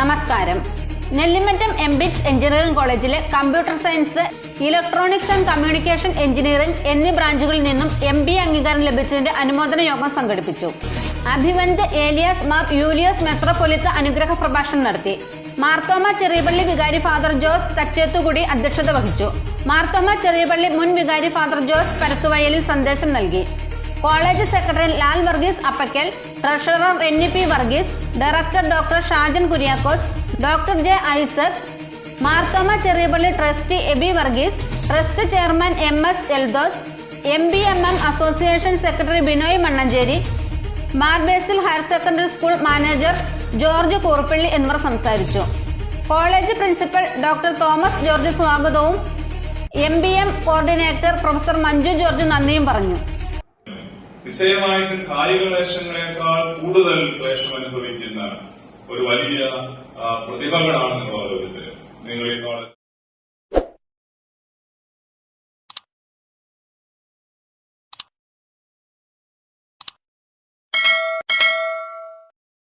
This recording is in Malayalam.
നമസ്കാരം. നെല്ലിമറ്റം എംബിക്സ് എഞ്ചിനീയറിംഗ് കോളേജിലെ computer science electronics and communication engineering എന്നീ ബ്രാഞ്ചുകളിൽ നിന്നും എം ബി അംഗീകാരം ലഭിച്ചതിന്റെ അനുമോദന യോഗം സംഘടിപ്പിച്ചു. അഭിവന്ദ് ഏലിയാസ് മാർ യൂലിയസ് മെത്രോപൊലിത്ത അനുഗ്രഹ പ്രഭാഷണം നടത്തി. മാർത്തോമ ചെറിയപള്ളി വികാരി ഫാദർ ജോസ് തച്ചേത്തുകുടി അധ്യക്ഷത വഹിച്ചു. മാർത്തോമ ചെറിയപള്ളി മുൻ വികാരി ഫാദർ ജോസ് പരത്തുവയലിൽ സന്ദേശം നൽകി. College secretary Lal Varghese Appakkal treasurer N E P Varghese director doctor Shajan Kuriakose doctor J Isaac Marthoma Cheriyapally trustee Eby Varghese trust chairman M S Eldhose M B M M association secretary Binoy Mannancherry Mar Basil higher secondary school manager George Koorppally എന്നിവർ സംസാരിച്ചു. College principal doctor Thomas George സ്വാഗതവും M B M coordinator professor Manju George നന്ദിയും പറഞ്ഞു. നിശ്ചയമായിട്ട് കായിക ക്ലേശങ്ങളെക്കാൾ കൂടുതൽ ക്ലേശം അനുഭവിക്കുന്ന ഒരു വലിയ പ്രതിഭകളാണ് നിങ്ങൾ ഓരോരുത്തരും കോളേജ്